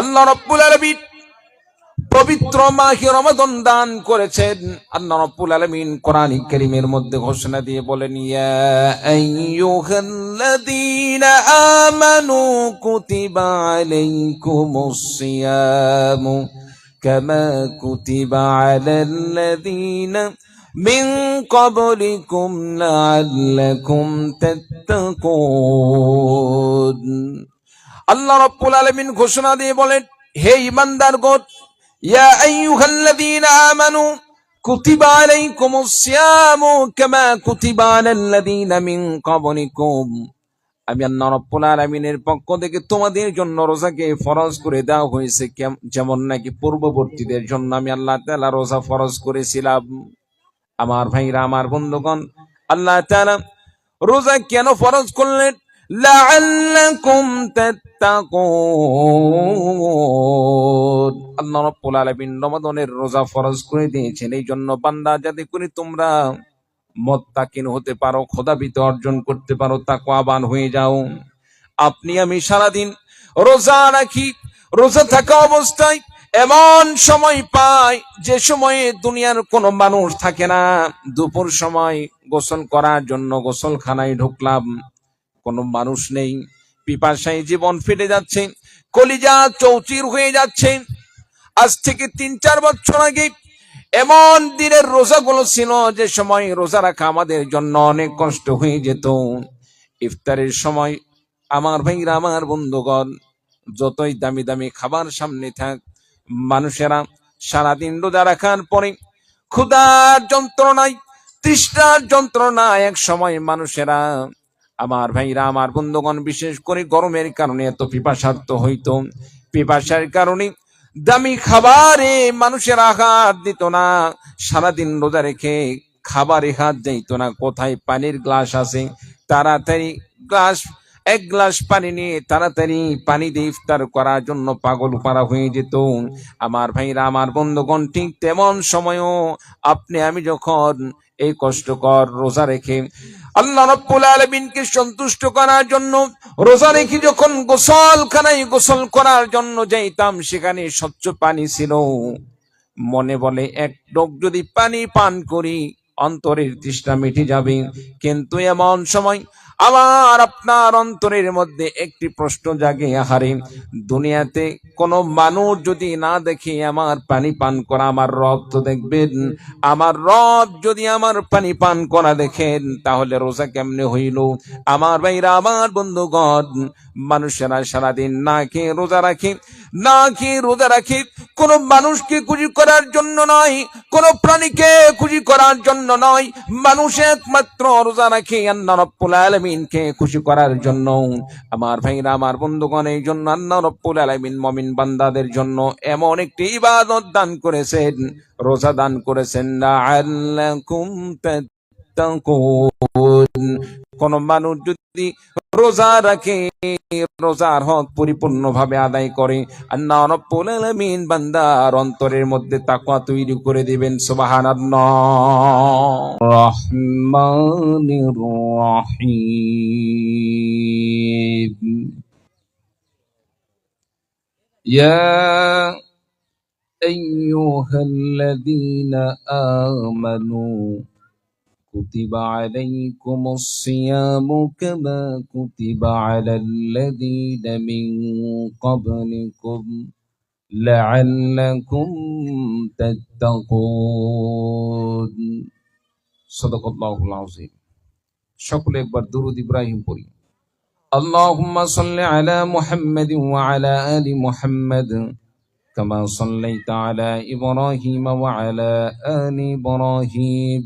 আল্লাহ রব্বুল আলামিন পবিত্র মাহে রমাদান দান করেছেন। আল্লাহ রাব্বুল আলামিন কোরআন কারীমের মধ্যে ঘোষণা দিয়ে বলেন, ইয়া আমানু কুতিবা আলাইকুমুস সিয়ামু কামা কুতিবা আলাল্লাযীনা মিন ক্বাবলিকুম লাআল্লাকুম তাত্তাকুন। আল্লাহ রাব্বুল আলামিন ঘোষণা দিয়ে বলেন, হে ইমানদারগণ ইয়া আইয়ুহাল্লাযীনা আমানু, কুতিবা আলাইকুমুস সিয়ামু কামা কুতিবা আলাল্লাযীনা মিন ক্বাবলিকুম। আমি আল্লাহ রাব্বুল আলামিনের পক্ষ থেকে তোমাদের জন্য রোজাকে ফরজ করে দেওয়া হয়েছে যেমন নাকি পূর্ববর্তীদের জন্য আমি আল্লাহ তাআলা রোজা ফরজ করেছিলাম। আমার ভাইরা, আমার বন্ধুগণ, আল্লাহ তাআলা রোজা কেন ফরজ করলেন? লাআল্লাকুম তাত্তাকুন। আল্লাহ রোজা ফরজ করে দিয়েছেন। এই জন্য বান্দা যাতে করে তোমরা মত্তাকিন হতে পারো, খোদাবিত অর্জন করতে পারো, তাকওয়াবান হয়ে যাও। আপনি আমি সারাদিন রোজা রাখি, রোজা থাকা অবস্থায় এমন সময় পাই যে সময়ে দুনিয়ার কোনো মানুষ থাকে না। দুপুর সময় গোসল করার জন্য গোসলখানায় ঢুকলাম। কোনো মানুষ নেই। পিপাসায় জীবন ফেটে যাচ্ছে। কলিজা চৌচির হয়ে যাচ্ছে। আজ থেকে তিন চার বছর আগে এমন দিনের রোজাগুলো ছিল যে সময় রোজা রাখা আমাদের জন্য অনেক কষ্ট হয়ে যেত। ইফতারের সময় আমার ভাইরা, আমার বন্ধুগণ, যতই দামি দামি খাবার সামনে থাক, মানুষেরা সারাদিন রোজা রাখার পরে ক্ষুধার যন্ত্রণায়, তৃষ্ণার যন্ত্রণায় এক সময় মানুষেরা আমার ভাইরা, আমার বন্ধুগণ, বিশেষ করে গরমের কারণে এত পিপাসার্থ হইতো। পিপাসার কারণে দামি খাবারে মানুষের আঘাত দিত না। সারাদিন রোজা রেখে খাবারে হাত দিত না। কোথায় পানির গ্লাস আছে? তাড়াতাড়ি গ্লাস, এক গ্লাস পানি নিয়ে তাড়াতাড়ি পানি দিয়ে ইফতার করার জন্য পাগল পারা হয়ে যেত। আমার ভাইরা, আমার বন্ধুগণ, ঠিক তেমন সময়ও আপনি, আমি যখন এই কষ্টকর রোজা রেখে আল্লাহ রব্বুল আলমিনকে সন্তুষ্ট করার জন্য, রোজা রেখে যখন গোসল খানাই গোসল করার জন্য যাইতাম, সেখানে স্বচ্ছ পানি ছিল। মনে বলে, এক ডোক যদি পানি পান করি, অন্তরের তৃষ্ণা মিটে যাবে। কিন্তু এমন সময় আমার আপনার অন্তরের মধ্যে একটি প্রশ্ন জাগে, আহারে, দুনিয়াতে কোনো মানুষ যদি না দেখে আমার পানি পান করা আমার রব তো দেখবেন। আমার রব যদি আমার পানি পান করা দেখেন, তাহলে রোজা কেমনে হইল? আমার ভাইরা, আমার বন্ধুগণ, মানুষেরা সারাদিন না খেয়ে রোজা রাখে। না খেয়ে রোজা রাখে? কোন মানুষকে খুশি করার জন্য নয়, কোন প্রাণীকে খুশি করার জন্য নয়। মানুষ একমাত্র রোজা রাখে আল্লাহ রব্বুল আলমিনকে খুশি করার জন্য। আমার ভাইরা, আমার বন্ধুগণ, এই জন্য আল্লাহ রব্বুল আলমিন মমিন বান্দাদের জন্য এমন একটি ইবাদত দান করেছেন, রোজা দান করেছেন, লাআল্লাকুম তাত্তাকুন। কোন মানুষ যদি যদি রোজা রাখে রোজার হক পরিপূর্ণভাবে আদায় করে, আল্লাহ বান্দার অন্তরের মধ্যে তাকুয়া তৈরি করে দিবেন, সুবহানাল্লাহ। রহমানির রহিম। ইয়া كتب عليكم الصيام كما كتب على الذين من قبلكم لعلكم تتقون صدق الله العظيم সকলে একবার দুরুদ ইব্রাহিম পড়ি اللهم صل على محمد وعلى آل محمد كما صليت على إبراهيم وعلى آل إبراهيم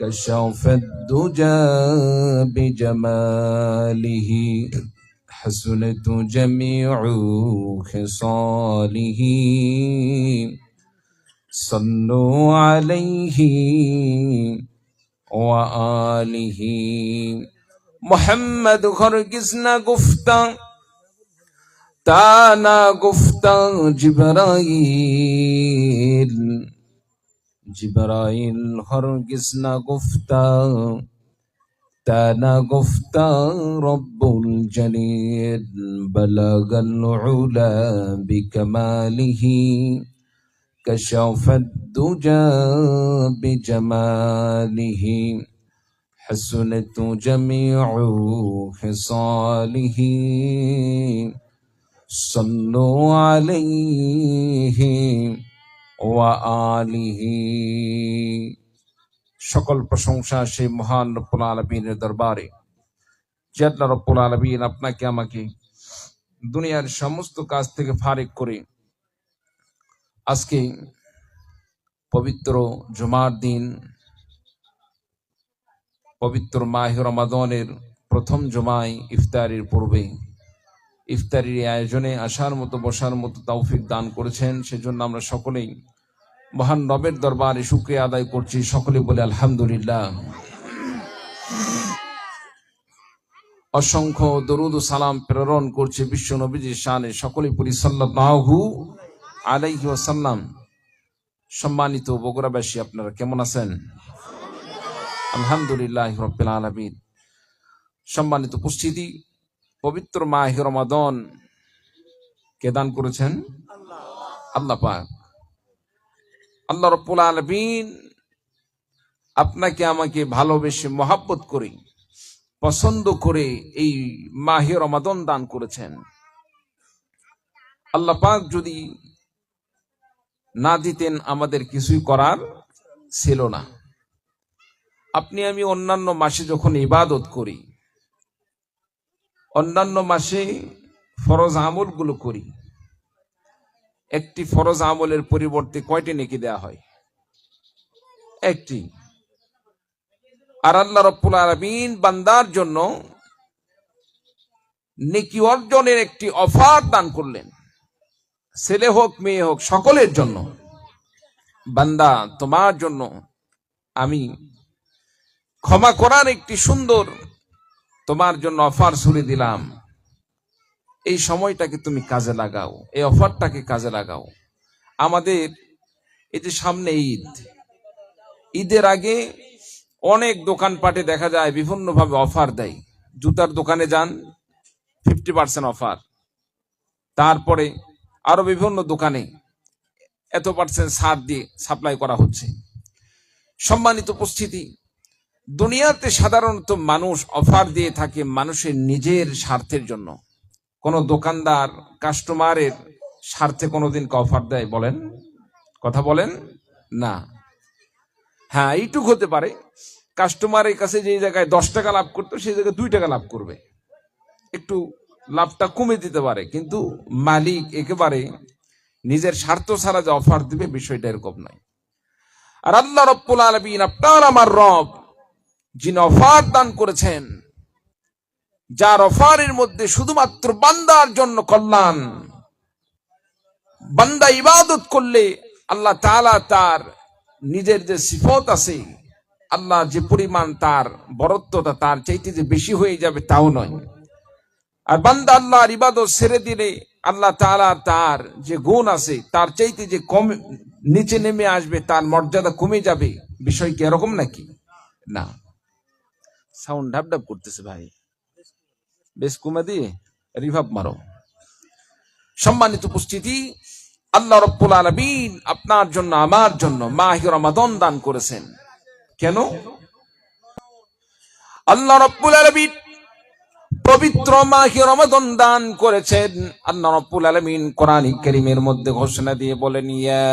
كشف الدجى بجماله حسنت جميع خصاله. صلوا عليه وآله. محمد هرگز نگفتم تا نگفتم جبرائیل. جبرائیل هرگز نگفتم تا نگفتم رب الجلیل بلغ العلا بكماله كشف الدجى بجماله حسنت جميع خصاله صلوا عليه ওয়া আলিহি। সকল প্রশংসা সেই মহান রব্বুল আলমিনের দরবারে। জিয়াদা রব্বুল আলমিন আপনাকে আমাকে দুনিয়ার সমস্ত কাজ থেকে ফারেক করে আজকে পবিত্র জুমার দিন, পবিত্র মাহির রমাদনের প্রথম জমায় ইফতারের পূর্বে ইফতারির আয়োজনে আসার মতো, বসার মতো তৌফিক দান করেছেন। সেজন্য আমরা সকলেই মহান রবের দরবারে শুক্রিয়া আদায় করছি। সকলে বলে আলহামদুলিল্লাহ। অসংখ্য দরুদ সালাম প্রেরণ করছে বিশ্ব নবীজির শানে। সকলে পরি সাল্লাহু আলাইহি ওয়াসাল্লাম। সম্মানিত বগুড়াবাসী, আপনারা কেমন আছেন? আলহামদুলিল্লাহ আলামিন। সম্মানিত উপস্থিতি পবিত্র মাহ রমাদন কে দান করেছেন? আল্লাহ পাক। আল্লাহ রব্বুল আলমিন আপনাকে, আমাকে ভালোবেসে, মহাব্বত করে, পছন্দ করে এই মাহে রমাদন দান করেছেন। আল্লাহ পাক যদি না দিতেন, আমাদের কিছুই করার ছিল না। আপনি, আমি অন্যান্য মাসে যখন ইবাদত করি অন্যান্য মাসে ফরজ আমলগুলো করি। একটি ফরজ আমলের পরিবর্তে কয়টি নেকি দেয়া হয়? একটি। আর আল্লাহ রব্বুল আলমিন বান্দার জন্য নেকি অর্জনের একটি অফার দান করলেন। ছেলে হোক, মেয়ে হোক, সকলের জন্য। বান্দা, তোমার জন্য আমি ক্ষমা করার একটি সুন্দর তোমার জন্য অফার ছুড়ে দিলাম। এই সময়টাকে তুমি কাজে লাগাও। এই অফারটাকে কাজে লাগাও। আমাদের এই যে সামনে ঈদ। ঈদের আগে অনেক দোকানপাটে দেখা যায় বিভিন্নভাবে অফার দেয়। জুতার দোকানে যান ফিফটি পার্সেন্ট অফার তারপরে আরও বিভিন্ন দোকানে এত পার্সেন্ট সার দিয়ে সাপ্লাই করা হচ্ছে। সম্মানিত উপস্থিতি দুনিয়াতে সাধারণত মানুষ অফার দিয়ে থাকে মানুষের নিজের স্বার্থের জন্য। কোনো দোকানদার, কাস্টমারের স্বার্থে কোনোদিন অফার দেয় বলেন? কথা বলেন? না। হ্যাঁ এইটুক হতে পারে। কাস্টমারের কাছে যে জায়গায় দশ টাকা লাভ করতো, সেই জায়গায় দুই টাকা লাভ করবে। একটু লাভটা কমে দিতে পারে, কিন্তু মালিক একেবারে নিজের স্বার্থ ছাড়া যে অফার দিবে, বিষয়টা এরকম নয়। আর আল্লাহ রব্বুল আলমিন আপনার আমার রব যিনি অফার দান করেছেন, যার অফারের মধ্যে শুধুমাত্র বান্দার জন্য কল্যাণ। বান্দা ইবাদত করলে আল্লাহ তাআলা তার নিজের যে সিফত আছে, আল্লাহ যে পরিমাণ তার বরত্বটা তার চাইতে যে বেশি হয়ে যাবে তাও নয়। আর বান্দা আল্লাহর ইবাদত ছেড়ে দিলে আল্লাহ তাআলা তার যে গুণ আছে, তার চাইতে যে কম নিচে নেমে আসবে, তার মর্যাদা কমে যাবে। বিষয় কি এরকম নাকি? না। সাউন্ড ঢাপ ঢাপ করতেছে ভাই। বেশ কমে দিয়ে রিভাব মারো। সম্মানিত উপস্থিতি, আল্লাহ রব্বুল আলমিন আপনার জন্য, আমার জন্য মাহ রমাদন দান করেছেন। কেন? আল্লাহ রব্বুল আলমিন পবিত্র মাহে রমাদন দান করেছেন। আল্লাহ রব্বুল আলামিন কোরআন কারীমের মধ্যে ঘোষণা দিয়ে বলেন, ইয়া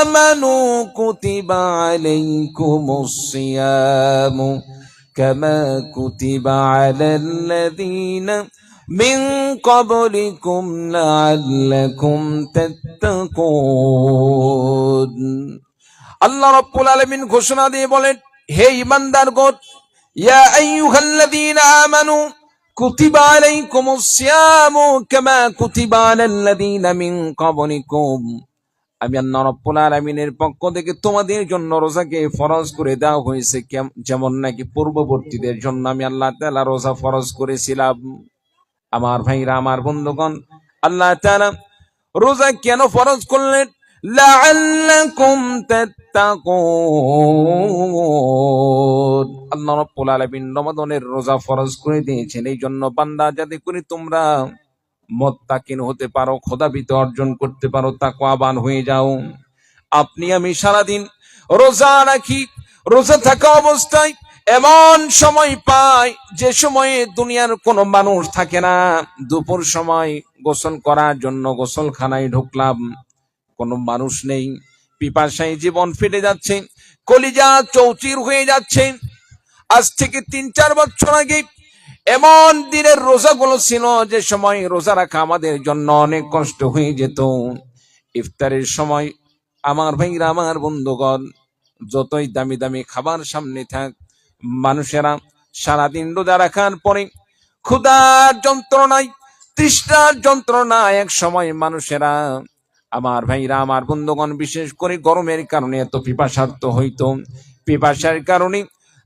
আমানু কুতিবা আলাইকুমুস সিয়ামু কামা কুতিবা আলাল্লাযীনা মিন ক্বাবলিকুম লাআল্লাকুম তাত্তাকুন। আল্লাহ রব্বুল আলামিন ঘোষণা দিয়ে বলেন, হে ইমানদারগণ ইয়া আইয়ুহাল্লাযীনা আমানু كتب عليكم الصيام كما كتب على الذين من قبلكم আমি আল্লাহ রব্বুল আলামিনের পক্ষ থেকে তোমাদের জন্য রোজাকে ফরজ করে দেওয়া হয়েছে কেম- যেমন নাকি পূর্ববর্তীদের জন্য আমি আল্লাহ তাআলা রোজা ফরজ করেছিলাম আমার ভাইরা আমার বন্ধুগণ আল্লাহ তাআলা রোজা কেন ফরজ করলেন লাআল্লাকুম তাত্তাকুন। আল্লাহ রাব্বুল আলামিন রমাদানের রোজা ফরজ করে দিয়েছেন। এই জন্য বান্দা, যাতে করে তোমরা মত্তাকিন হতে পারো, খোদাবিত অর্জন করতে পারো, তাকওয়াবান হয়ে যাও। আপনি আমি সারাদিন রোজা রাখি, রোজা থাকা অবস্থায় এমন সময় পাই যে সময়ে দুনিয়ার কোনো মানুষ থাকে না। দুপুর সময় গোসল করার জন্য গোসলখানায় ঢুকলাম। কোনো মানুষ নেই। পিপাসায় জীবন ফেটে যাচ্ছে। কলিজা চৌচির হয়ে যাচ্ছে। আজ থেকে তিন চার বছর আগে এমন দিনের রোজাগুলো ছিল যে সময় রোজা রাখা আমাদের জন্য অনেক কষ্ট হয়ে যেত। ইফতারের সময় আমার ভাইরা, আমার বন্ধুগণ, যতই দামি দামি খাবার সামনে থাক, মানুষেরা সারাদিন রোজা রাখার পরে ক্ষুধার যন্ত্রণায়, তৃষ্ণার যন্ত্রণায় এক সময় মানুষেরা আমার ভাইরা, আমার বন্ধুগণ, বিশেষ করে গরমের কারণে এত পিপাসার্থ হইত। পিপাসার কারণে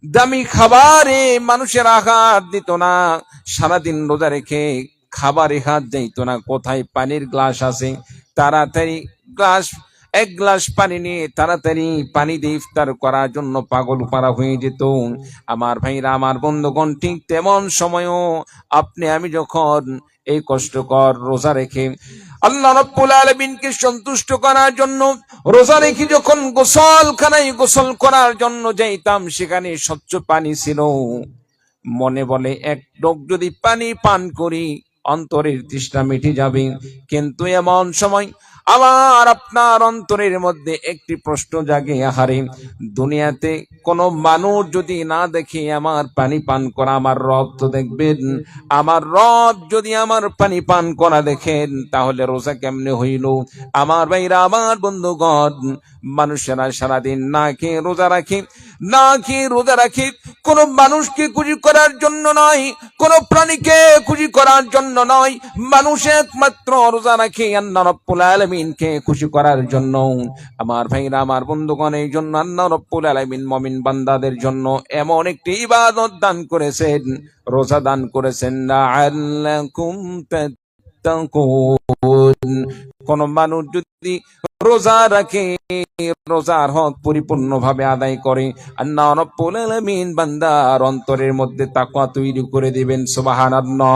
দামি খাবারে মানুষের আঘাত দিত না। সারাদিন রোজা রেখে খাবারে হাত যাইত না। কোথায় পানির গ্লাস আছে? তাড়াতাড়ি গ্লাস, এক গ্লাস পানি নিয়ে তাড়াতাড়ি পানি দিয়ে ইফতার করার জন্য পাগল পারা হয়ে যেত। আমার ভাইরা, আমার বন্ধুগণ, ঠিক তেমন সময়ও আপনি, আমি যখন এই কষ্টকর রোজা রেখে আল্লাহ রব্বুল আলমিনকে সন্তুষ্ট করার জন্য, রোজা রেখে যখন গোসলখানায় গোসল করার জন্য যাইতাম, সেখানে স্বচ্ছ পানি ছিল। মনে বলে, এক ডোক যদি পানি পান করি, অন্তরের তৃষ্ণা মিটে যাবে। কিন্তু এমন সময় আমার আপনার অন্তরের মধ্যে একটি প্রশ্ন জাগে, আহারে, দুনিয়াতে কোনো মানুষ যদি না দেখে আমার পানি পান করা, আমার রব তো দেখবেন, আমার রব যদি আমার পানি পান করা দেখেন, তাহলে রোজা কেমনে হইল? আমার ভাইরা, আমার বন্ধুগণ মানুষেরা সারাদিন না খেয়ে রোজা রাখে, না খেয়ে রোজা রাখে। কোন মানুষকে খুশি করার জন্য নয়, কোন প্রাণীকে খুশি করার জন্য নয়। মানুষ একমাত্র রোজা রাখে আল্লাহ রব্বুল আলমিনকে খুশি করার জন্য। আমার ভাইরা, আমার বন্ধুগণ, এই জন্য আল্লাহ রব্বুল আলমিন মমিন বান্দাদের জন্য এমন একটি ইবাদত দান করেছেন, রোজা দান করেছেন। তাত্তাকুন কোন মানুষ যদি রোজা রাখে, রোজার হক পরিপূর্ণ ভাবে আদায় করে বান্দার অন্তরের মধ্যে তাকওয়া তৈরি করে দিবেন, সুবহানাল্লাহ।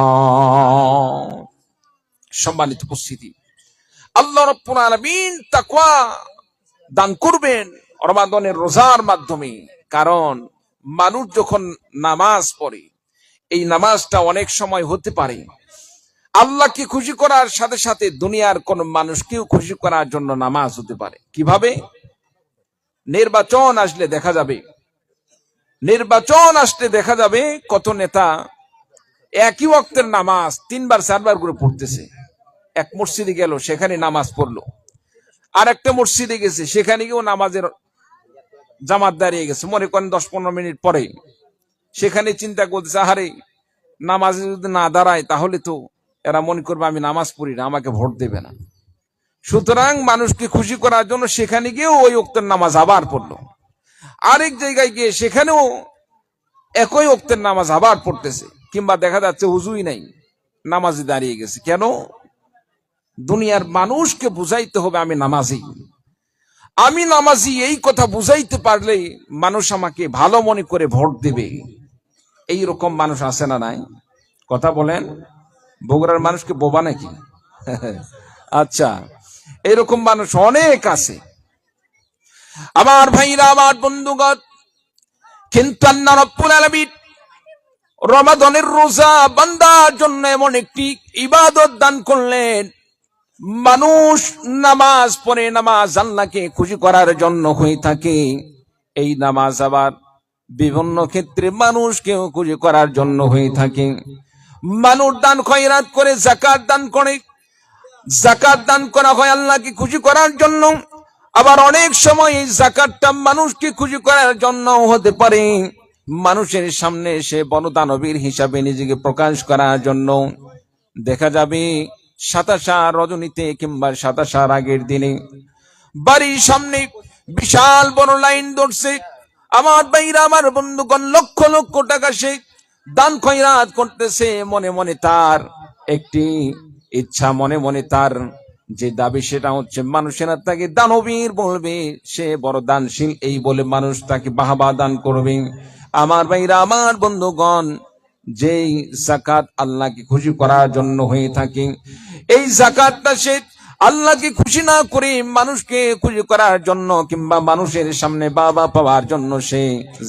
সম্মানিত উপস্থিতি, আল্লাহ রব্বুল আলামিন তাকওয়া দান করবেন রমাদানের রোজার মাধ্যমে। কারণ মানুষ যখন নামাজ পড়ে, এই নামাজটা অনেক সময় হতে পারে আল্লাহকে খুশি করার সাথে সাথে দুনিয়ার কোন মানুষকেও খুশি করার জন্য নামাজ হতে পারে। কীভাবে? নির্বাচন আসলে দেখা যাবে। নির্বাচন আসলে দেখা যাবে কত নেতা একই ওয়াক্তের নামাজ তিনবার, চারবার করে পড়তেছে। এক মসজিদে গেল, সেখানে নামাজ পড়ল। আর একটা মসজিদে গেছে, সেখানে গিয়েও নামাজের জামাত দাঁড়িয়ে গেছে। মনে করেন দশ পনেরো মিনিট পরে। সেখানে চিন্তা করতেছে, আহারে, নামাজে যদি না দাঁড়ায় তাহলে তো এরা মনে করবে আমি নামাজ পড়ি না, আমাকে ভোট দেবে না। সুতরাং মানুষকে খুশি করার জন্য সেখানে গিয়েও ওই উক্তের নামাজ আবার পড়ল। আরেক জায়গায় গিয়ে সেখানেও একই উক্তের নামাজ আবার পড়তেছে, কিংবা দেখা যাচ্ছে উজুই নাই, নামাজে দাঁড়িয়ে গেছে। কেন? দুনিয়ার মানুষকে বুঝাইতে হবে আমি নামাজি। আমি নামাজি এই কথা বুঝাইতে পারলে মানুষ আমাকে ভালো মনে করে ভোট দেবে। এই রকম মানুষ আছে না নাই? কথা বলেন। বগুড়ার মানুষকে বোবা নাকি? আচ্ছা এরকম মানুষ অনেক আছে। আমার ভাইরা, আমার বন্ধুগণ, কিন্তু রমাদানের রোজা বান্দার জন্য এমন একটি ইবাদত দান করলেন। মানুষ নামাজ পড়ে, নামাজ আল্লাহকে খুশি করার জন্য হয়ে থাকে। এই নামাজ আবার বিভিন্ন ক্ষেত্রে মানুষকেও খুশি করার জন্য হয়ে থাকে। মানুষ দান খয়রাত করে জাকাত দান করে। জাকাত দান করা হয় আল্লাহকে খুশি করার জন্য। আবার অনেক সময় এই জাকাতটা মানুষকে খুশি করার জন্য হতে পারে। মানুষের সামনে এসে বনদানবীর হিসাবে নিজেকে প্রকাশ করার জন্য দেখা যাবে সাতাশা রজনীতে কিংবা সাতাশার আগের দিনে। বাড়ির সামনে বিশাল বড় লাইন ধরছে। আমার বাইরা আমার বন্ধুগণ, লক্ষ লক্ষ টাকা সে দান খয়রাত করতেছে, মনে মনে তার একটি ইচ্ছা, মনে মনে তার যে দাবি সেটা হচ্ছে, মানুষেরা তাকে দানবীর বলবে, সে বড় দানশীল, এই বলে মানুষ তাকে বাহাবা দান করবে। আমার ভাইরা, আমার বন্ধুগণ, যেই জাকাত আল্লাহকে খুশি করার জন্য হয়ে থাকে, এই জাকাতটা সে আল্লাহকে খুশি না করে মানুষকে খুশি করার জন্য কিংবা মানুষের সামনে বাবা পাওয়ার জন্য সে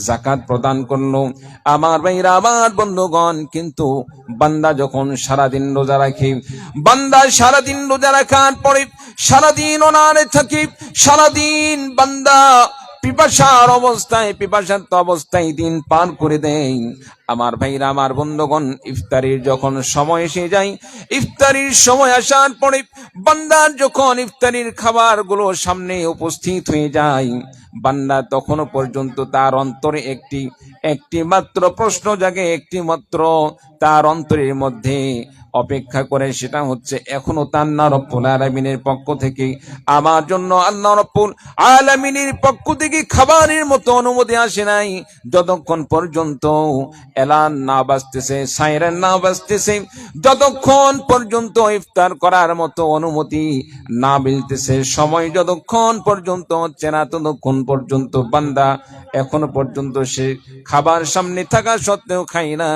জাকাত প্রদান করল। আমার ভাইরা, আমার বন্ধুগণ, কিন্তু বান্দা যখন সারাদিন রোজা রাখে, বান্দা সারাদিন রোজা রাখার পরে সারাদিন অনারে থাকি, সারাদিন বান্দা পিপাসার অবস্থায়, পিপাসার্থ অবস্থায় দিন পার করে দেয় আমার ভাইরা, আমার বন্ধুগণ, ইফতারির যখন সময় এসে যায়, ইফতারির সময় আসার পরে বান্দার যখন ইফতারির খাবারগুলো সামনে উপস্থিত হয়ে যায়, বান্দা তখনও পর্যন্ত তার অন্তরে একটি একটি মাত্র প্রশ্ন জাগে, একটি মাত্র তার অন্তরের মধ্যে অপেক্ষা করে সেটা হচ্ছে, এখনও তার না আলমিনের পক্ষ থেকে। আমার জন্য আল্লাহ রব্বুল আলমিনের পক্ষ থেকে খাবারের মতো অনুমতি আসে নাই। যতক্ষণ পর্যন্ত এলান না বাজতেছে, সাইরেন না বাজতেছে, যতক্ষণ পর্যন্ত ইফতার করার মতো অনুমতি না মিলতেছে, সময় যতক্ষণ পর্যন্ত হচ্ছে না, ততক্ষণ পর্যন্ত বান্দা এখনও পর্যন্ত সে খাবার সামনে থাকা সত্ত্বেও খাই না।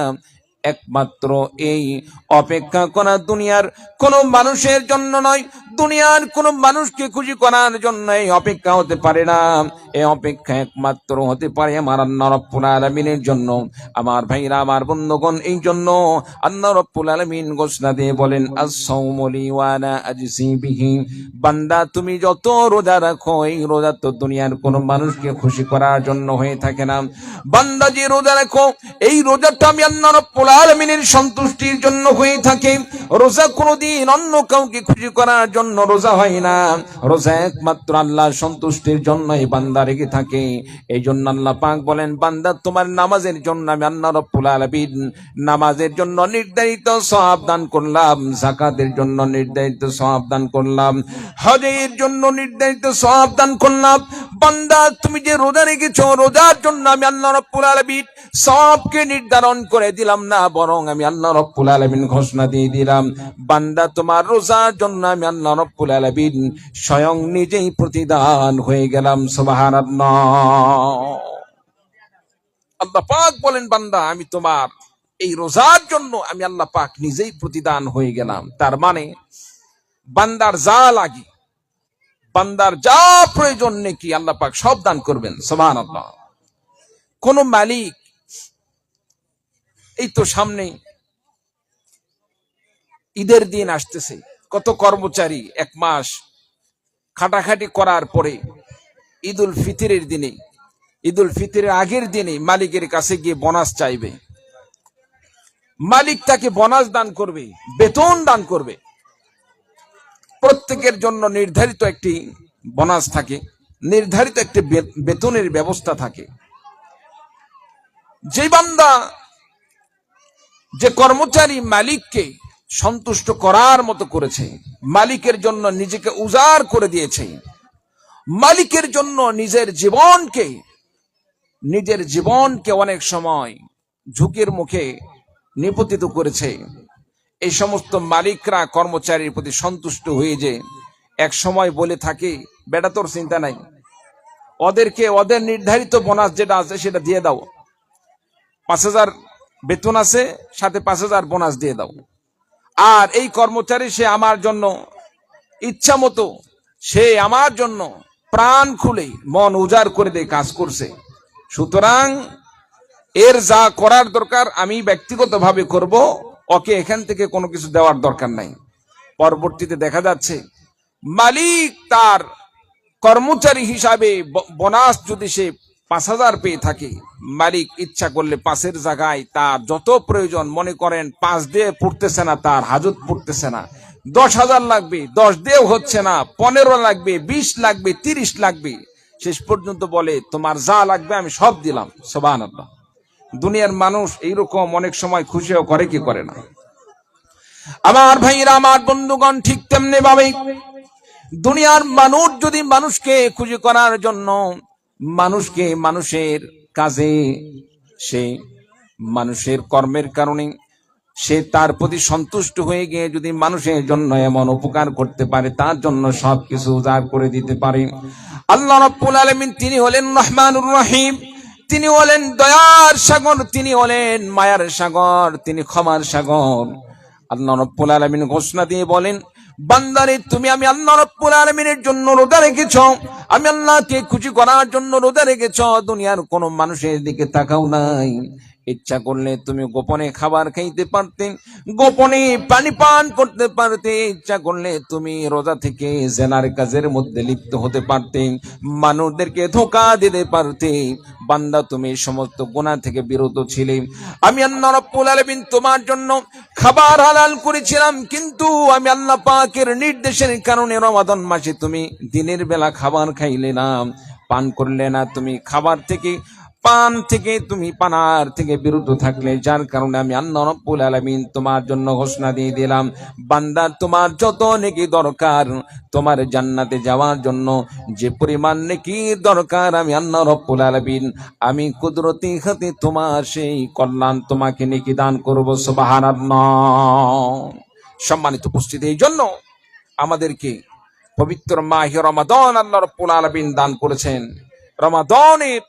একমাত্র এই অপেক্ষা করা দুনিয়ার কোনো মানুষের জন্য নয় দুনিয়ার কোন মানুষকে খুশি করার জন্য এই অপেক্ষা হতে পারে না। এই অপেক্ষা একমাত্র হতে পারে আমার আল্লাহ আলমিনের জন্য। আমার ভাইরা, আমার বন্ধুগণ, এই জন্য আল্লাহ আলমিন ঘোষণা দিয়ে বলেন বান্দা, তুমি যত রোজা রাখো, এই রোজা তো দুনিয়ার কোন মানুষকে খুশি করার জন্য হয়ে থাকে না। বান্দা, যে রোজা রাখো, এই রোজাটা আমি আল্লাহ আলমিনের সন্তুষ্টির জন্য হয়ে থাকে। রোজা কোনোদিন অন্য কাউকে খুশি করার জন্য রোজা হয় না। রোজা একমাত্র আল্লাহ সন্তুষ্টির জন্য এই বান্দা রেখে থাকে। এই জন্য আল্লাহ পাক বলেন, বান্দা, তোমার নামাজের জন্য আমি আল্লাহ রব্বুল আলামিন নামাজের জন্য নির্ধারিত সওয়াব দান করলাম, যাকাতের জন্য নির্ধারিত সওয়াব দান করলাম, হজের জন্য নির্ধারিত সওয়াব দান করলাম। বান্দা, তুমি যে রোজা রেখেছো, রোজার জন্য আমি আল্লাহ রব্বুল আলামিন সবকে নির্ধারণ করে দিলাম না, বরং আমি আল্লাহ রব্বুল আলামিন ঘোষণা দিয়ে দিলাম। বান্দা, তোমার রোজার জন্য আমি আল্লাহ রব্বুল আলামিন স্বয়ং নিজেই প্রতিদান হয়ে গেলাম, সুবহানাল্লাহ। আল্লাহ পাক বলেন, বান্দা, আমি তোমার এই রোজার জন্য আমি আল্লাহ পাক নিজেই প্রতিদান হয়ে গেলাম। তার মানে বান্দার যা লাগে, বান্দার যা প্রয়োজন নাকি আল্লাহ পাক সব দান করবেন, সুবহানাল্লাহ। কোন মালিক এই তো সামনে ঈদের দিন আসতেছে কত কর্মচারী এক মাস খাটাখাটি করার পরে ঈদুল ফিতরের দিনে, ঈদুল ফিতরের আগের দিনে মালিকের কাছে গিয়ে বোনাস চাইবে। মালিক তাকে বোনাস দান করবে, বেতন দান করবে। প্রত্যেকের জন্য নির্ধারিত একটি বোনাস থাকে, নির্ধারিত একটি বেতনের ব্যবস্থা থাকে। যে বান্দা, যে কর্মচারী মালিককে সন্তুষ্ট করার মতো করেছে। মালিকের জন্য নিজেকে উজাড় করে দিয়েছে। মালিকের জন্য নিজের জীবনকে নিজের জীবনকে অনেক সময় ঝুঁকির মুখে নিপতিত করেছে। এই সমস্ত মালিকরা, কর্মচারীর প্রতি সন্তুষ্ট হয়ে যে এক সময় বলে থাকে, বেটা, তোর চিন্তা নাই। ওদেরকে, ওদের নির্ধারিত বোনাস যেটা আছে সেটা দিয়ে দাও। পাঁচ হাজার বেতন আছে, সাথে পাঁচ হাজার বোনাস দিয়ে দাও। আর এই কর্মচারী সে আমার জন্য ইচ্ছা মতো, সে আমার জন্য প্রাণ খুলে মন উজাড় করে দিয়ে কাজ করছে। সুতরাং এর যা করার দরকার আমি ব্যক্তিগতভাবে করব, ওকে এখান থেকে কোনো কিছু দেওয়ার দরকার নাই। পরবর্তীতে দেখা যাচ্ছে, মালিক তার কর্মচারী হিসাবে বোনাস যদি সে পাঁচ হাজার পেয়ে থাকে। মালিক ইচ্ছা করলে পাশের জায়গায় তার যত প্রয়োজন মনে করেন পাঁচ দিয়ে পড়তেছে না, তার হাজত পড়তেছে না। দশ হাজার লাগবে, দশ দিয়েও হচ্ছে না, পনেরো লাগবে, বিশ লাগবে, তিরিশ লাগবে। শেষ পর্যন্ত বলে, তোমার যা লাগবে আমি সব দিলাম। সোবান দুনিয়ার মানুষ এইরকম অনেক সময় খুশিও করে কি করে না। আমার ভাইরা আমার বন্ধুগণ, ঠিক তেমনি ভাবে দুনিয়ার মানুষ যদি মানুষকে খুশি করার জন্য মানুষকে মানুষের কাজে, সে মানুষের কর্মের কারণে সে তার প্রতি সন্তুষ্ট হয়ে গিয়ে যদি মানুষের জন্য এমন উপকার করতে পারে, তার জন্য সবকিছু উজাড় করে দিতে পারে। আল্লাহ রাব্বুল আলামিন তিনি হলেন রহমানুর রহিম, তিনি হলেন দয়ার সাগর, তিনি হলেন মায়ার সাগর, তিনি ক্ষমার সাগর। আল্লাহ রব্বুল আলামিন ঘোষণা দিয়ে বলেন বান্দারে, তুমি আমি আল্লাহ রব্বুল আলামিনের জন্য রোজা রেখেছ। আমি আল্লাহকে খুশি করার জন্য রোজা রেখেছ। দুনিয়ার কোন মানুষের দিকে তাকাও নাই। ইচ্ছা করলে তুমি গোপনে খাবার খাইতে পারতে, গোপনে পানি পান করতে পারতে। ইচ্ছা করলে তুমি রোজা থেকে জেনার কাজের মধ্যে লিপ্ত হতে পারতে, মানুষদেরকে ধোকা দিতে পারতে। বান্দা, তুমি সমস্ত গুণা থেকে বিরত ছিলে। আমি আল্লাহ রাব্বুল আলামিন তোমার জন্য খাবার হালাল করেছিলাম, কিন্তু আমি আল্লাহ পাকের নির্দেশের কারণে রমাদান মাসে তুমি দিনের বেলা খাবার খাইলে না। পান করলে না, তুমি খাবার থেকে পান থেকে তুমি পানার থেকে বিরত থাকলে, যার কারণে আমি আল্লাহ আলামিন তোমার জন্য ঘোষণা দিয়ে দিলাম, বান্দা, তোমার যত নেকি দরকার, তোমার জান্নাতে যাওয়ার জন্য যে পরিমাণ নেকি দরকার আমি আল্লাহ আলামিন, আমি কুদরতি হাতে তোমার সেই কল্যাণ তোমাকে নেকি দান করব, সুবহানাল্লাহ। সম্মানিত উপস্থিতি, এই জন্য আমাদেরকে পবিত্র মাহি রমাদন আল্লাহ রব্বুল আলামিন দান করেছেন। রমাদনের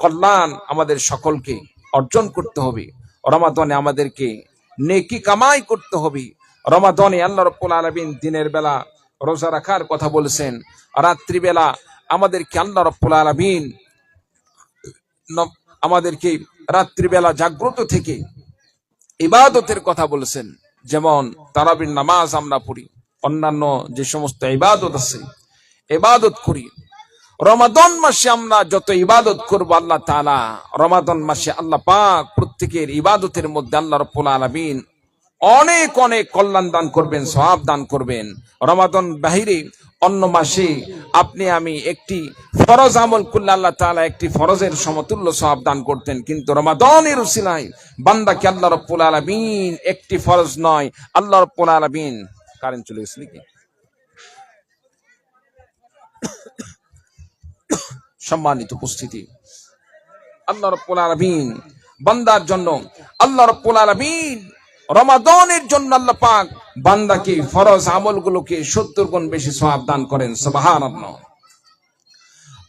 কল্যাণ আমাদের সকলকে অর্জন করতে হবে। রমাদনে আমাদেরকে নেকি কামাই করতে হবে। রমাদনে আল্লাহ রব্বুল আলামিন দিনের বেলা রোজা রাখার কথা বলেছেন। রাত্রিবেলা আমাদেরকে আল্লাহ রব্বুল আলামিন আমাদেরকে রাত্রিবেলা জাগ্রত থেকে ইবাদতের কথা বলেছেন। যেমন তারাবির নামাজ আমরা পড়ি, অন্যান্য যে সমস্ত ইবাদত আছে, ইবাদত করি। রমাদন মাসে আমরা যত ইবাদত করব আল্লাহ তাআলা, রমাদন মাসে আল্লাহ পাক প্রত্যেকের ইবাদতের মধ্যে আল্লাহ রব্বুল আলামিন অনেক অনেক কল্যাণ দান করবেন, সওয়াব দান করবেন। রমাদন বাহিরে অন্য মাসে আপনি, আমি একটি ফরজ আমল করলে আল্লাহ তাআলা একটি ফরজের সমতুল্য সওয়াব দান করতেন। কিন্তু রমাদনের উসিলায় বান্দাকে আল্লাহ রব্বুল আলামিন একটি ফরজ নয়, আল্লাহ রব্বুল আলামিন। কারেন্ট চলে গেছে নাকি? সম্মানিত উপস্থিতি। আল্লাহ রব্বুল আলামিন বান্দার জন্য, আল্লাহ রব্বুল আলামিন রমাদানের জন্য আল্লাহ পাক বান্দাকে ফরজ আমলগুলোকে সত্তর গুণ বেশি সওয়াব দান করেন, সুবহানাল্লাহ।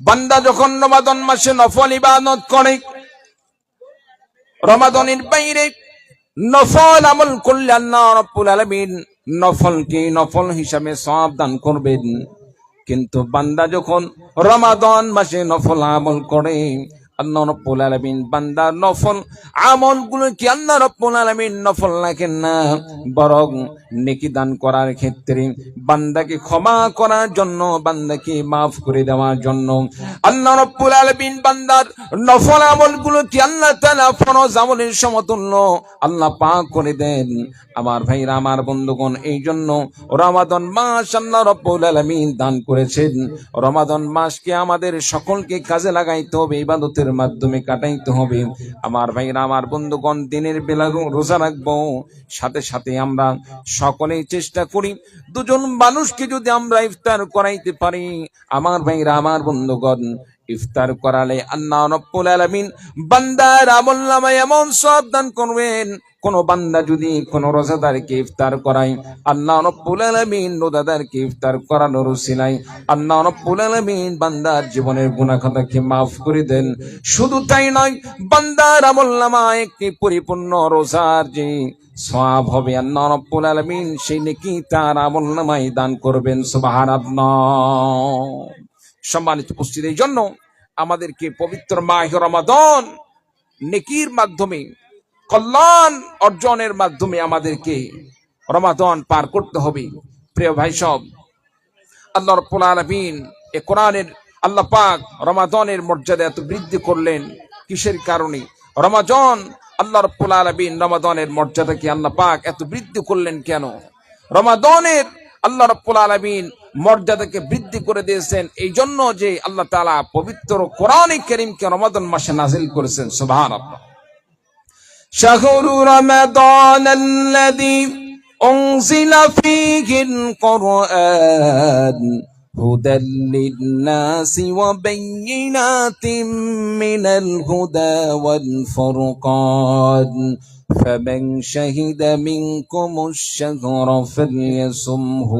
বান্দা যখন রমাদান মাসে নফল ইবাদত করে, রমাদানের বাইরে নফল আমল করলে আল্লাহ রব্বুল আলামিন নফলকে নফল হিসাবে সওয়াব দান করবেন। কিন্তু বান্দা যখন রমাদান মাসে নফল আমল করে, আল্লাহ বান্দার নফল কি নফল রাখেন না? বরং নেকি দান করার ক্ষেত্রে বান্দাকে ক্ষমা করার জন্য, বান্দাকে মাফ করে দেওয়ার জন্য। আল্লাহ রব্বুল আলামিন বান্দার নফল আমলগুলো কি আল্লাহ তাআলা ফরজ আমলের সমতুল্য? আল্লাহ পাক করে দেন। আমার ভাইরা, আমার বন্ধুগণ এই জন্য রমাদান মাস আল্লাহ রব্বুল আলামিন দান করেছেন। রমাদান মাসকে আমাদের সকলকে কাজে লাগাইতে হবে, ইবাদতের মাধ্যমে কাটাইতে হবে। আমার ভাইরা, আমার বন্ধুগণ, দিনের বেলা রোজা রাখব। সাথে সাথে আমরা সকলেই চেষ্টা করি, দুজন মানুষকে যদি আমরা ইফতার করাইতে পারি। আমার ভাইরা, আমার বন্ধুগণ ইফতার করালে আল্লাহ রব্বুল আলামিন এমন সব দান করবেন, কোন বান্দা যদি কোন রোজাদারকে ইফতার করায়, আল্লাহ রব্বুল আলামিন রোজাদারকে ইফতার করানোর উসিলায়, আল্লাহ রব্বুল আলামিন বান্দার জীবনের গুনাহ খাতাকে মাফ করে দেন। শুধু তাই নয়, বান্দার আমল একটি পরিপূর্ণ রোজার যে সওয়াব হবে, আল্লাহ রব্বুল আলামিন সেই নেকি তার আমল দান করবেন, সুবহানাল্লাহ। সম্মানিত উপস্থিত। এই জন্য আমাদেরকে পবিত্র মাহ রমাদন নেকির মাধ্যমে, কল্যাণ অর্জনের মাধ্যমে আমাদেরকে রমাদন পার করতে হবে। প্রিয় ভাই সব, আল্লাহ এ কোরআনের আল্লাহ পাক রমাদনের মর্যাদা এত বৃদ্ধি করলেন কিসের কারণে? রমাজন আল্লাহ রব্বুল আলামিন রমাদনের মর্যাদাকে আল্লাহ পাক এত বৃদ্ধি করলেন কেন? রমাদনের আল্লাহ রব্বুল আলামিন মর্যাদাকে বৃদ্ধি করে দিয়েছেন এই জন্য যে আল্লাহ তাআলা পবিত্র কোরআন করিমকে রমাদন মাসে নাজিল করেছেন সুবহানাল্লাহ شهر رمضان الذي أنزل فيه القرآن هدى للناس وبينات من الهدى والفرقان فمن شهد منكم الشهر فليصمه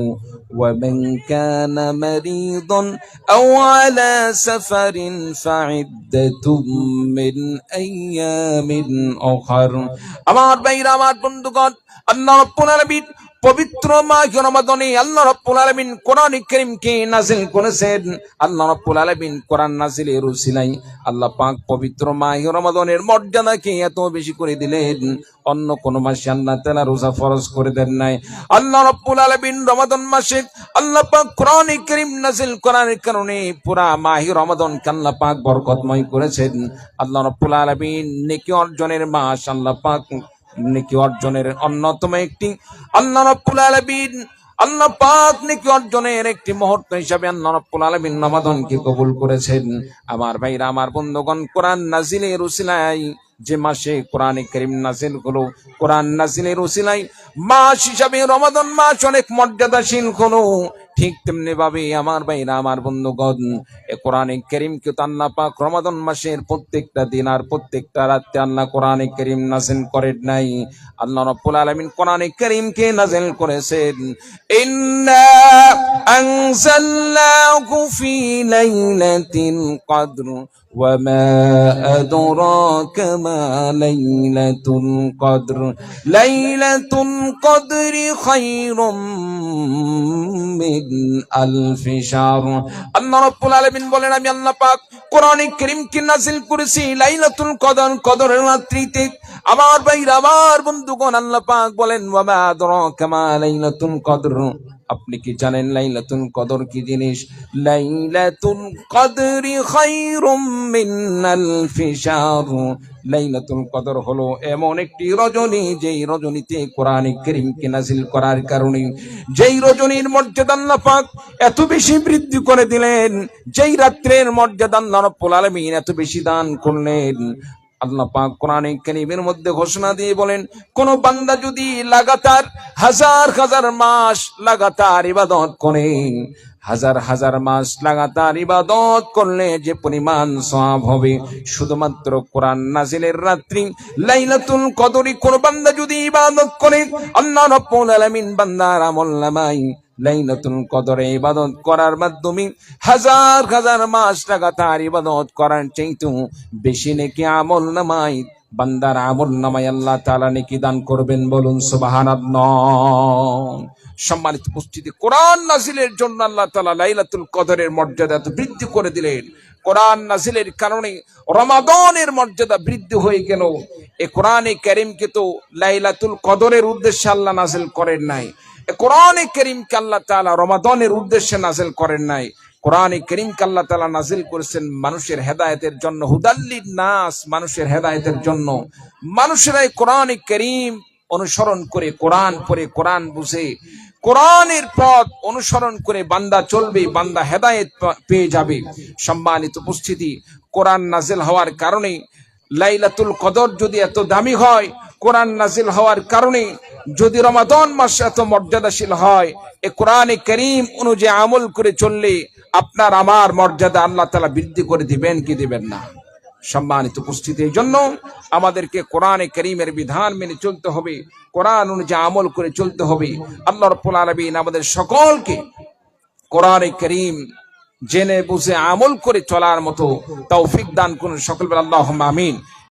ومن كان مريضا أو على سفر فعدة من أيام أخر আমার ভাইরা আমার বন্ধুগণ আল্লাহ রব্বুল আলামিন পবিত্র মাহ রমাদানে আল্লাহ রব্বুল আলামিন কোরআন কারীমকে নাযিল করেছেন। আল্লাহ রব্বুল আলামিন কোরআন নাযিলের উসিলাই আল্লাহ পাক পবিত্র মাহ রমাদানের মর্যাদাকে এত বেশি করে দিলেন। অন্য কোন মাসে আল্লাহ তাআলা রোজা ফরজ করে দেন নাই। আল্লাহ রব্বুল আলামিন রমাদান মাসে আল্লাহ পাক কোরআন কারীম নাযিল করার কারণে পুরা মাহ রমাদানকে আল্লাহ পাক বরকতময় করেছেন। আল্লাহ রব্বুল আলামিন নেকি অর্জনের মাস আল্লাহ পাক নেকি অর্জনের অন্যতম একটি, আল্লাহ রব্বুল আলামিন, আল্লাহ পাক নেকি অর্জনের একটি মুহূর্ত আল্লাহ আলামিন কবুল করেছেন। আমার ভাইরা, আমার বন্ধুগণ, কোরআন নাজিলের উসিলায় যে মাসে কোরআনে করিম নাজিল হলো, কোরআন নাজিলের উসিলায় মাস হিসাবে রমাদান মাস অনেক মর্যাদাশীল হলো। ঠিক তেমনি ভাবে আমার ভাইরা আমার বন্ধুগণ, এ কোরআনে করিমকে তান্না পাক রমাদন মাসের প্রত্যেকটা দিন আর প্রত্যেকটা রাতে আল্লাহ কোরআনে করিম নাজিল করেন নাই। আল্লাহ রব্বুল আলামিন কোরআনে করিমকে নাজিল করেছেন। ইন্না আনজালনাহু ফি লাইলাতিল কদর। وما أدراك ما ليلة القدر ليلة القدر خير من ألف شهر আল্লাহ রাব্বুল আলামিন বলেন আমি আল্লাহ পাক কোরআনে কারীমকে নাযিল করেছি লাইলাতুল কদর কদরের রাত্রিতে আমার ভাই আমার বন্ধুগণ আল্লাহ পাক বলেন, ওয়ামা আদরাকা মা লাইলাতুল কদর। আপনি কি জানেন লাইলাতুল কদর কি জিনিস? লাইলাতুল কদরি খায়রুম মিন আলফি শাহর লাইলাতুল কদর হলো এমন একটি রজনী, যেই রজনীতে কোরআন কারীমকে নাযিল করার কারণে যেই রজনীর মর্যাদা আল্লাহ পাক এত বেশি বৃদ্ধি করে দিলেন, যেই রাত্রের মর্যাদা আল্লাহ রাব্বুল আলামিন এত বেশি দান করলেন। আল্লাহ পাক কোরআনে কারীমের মধ্যে ঘোষণা দিয়ে বলেন, কোন বান্দা যদি লাগাতার হাজার হাজার মাস লাগাতার ইবাদত করে, হাজার হাজার মাস লাগাতার ইবাদত করলে যে পরিমাণ সওয়াব হবে। শুধুমাত্র কোরআন নাজিলের রাত্রি, লাইলাতুল কদরি কোন বান্দা যদি ইবাদত করে, আল্লাহ বান্দার আমল নামাই লাইলাতুল কদরে ইবাদত করার মাধ্যমে হাজার হাজার মাস লাগাতার ইবাদত করার চাইতেও বেশি নাকি আমল নামাই, বান্দার আমল নামাই আল্লাহ তাআলা নাকি দান করবেন বলুন সুবহানাল্লাহ। সম্মানিত উপস্থিতি, কোরআন নাজিলের জন্য আল্লাহ তাআলা লাইলাতুল কদরের মর্যাদা এত বৃদ্ধি করে দিলেন। কোরআন নাজিলের কারণে রমাদানের মর্যাদা বৃদ্ধি হয়ে গেল। এ কোরআনে কারীমকে তো লাইলাতুল কদরের উদ্দেশ্যে আল্লাহ নাজিল করেন নাই। কোরআনে করিমকে আল্লাহ তাআলা রমাদানের উদ্দেশ্যে নাজিল করেন নাই। কোরআনে করিমকে আল্লাহ তাআলা নাজিল করেছেন মানুষের হেদায়েতের জন্য। হুদাল্লিন নাস মানুষের হেদায়েতের জন্য। মানুষেরাই কোরআনে করিম অনুসরণ করে কোরআন পড়ে কোরআন বুঝে। কোরআনের পথ অনুসরণ করে বান্দা চলবে, বান্দা হেদায়েত পেয়ে যাবে। সম্মানিত উপস্থিতি, কোরআন নাজিল হওয়ার কারণে লাইলাতুল কদর যদি এত দামি হয় কোরআন নাজিল হওয়ার কারণে যদি রমাদন মাস এত মর্যাদাশীল হয়, এ কোরআনে করিম অনুযায়ী আমল করে চললে আপনার আমার মর্যাদা আল্লাহ তালা বৃদ্ধি করে দিবেন, কি দিবেন না? সম্মানিত উপস্থিতি, এই জন্য আমাদেরকে কোরআনে করিমের বিধান মেনে চলতে হবে, কোরআন অনুযায়ী আমল করে চলতে হবে। আল্লাহ রব্বুল আমাদের সকলকে কোরআনে করিম জেনে বুঝে আমল করে চলার মতো তৌফিক দান করুন সকল আল্লাহ আমিন।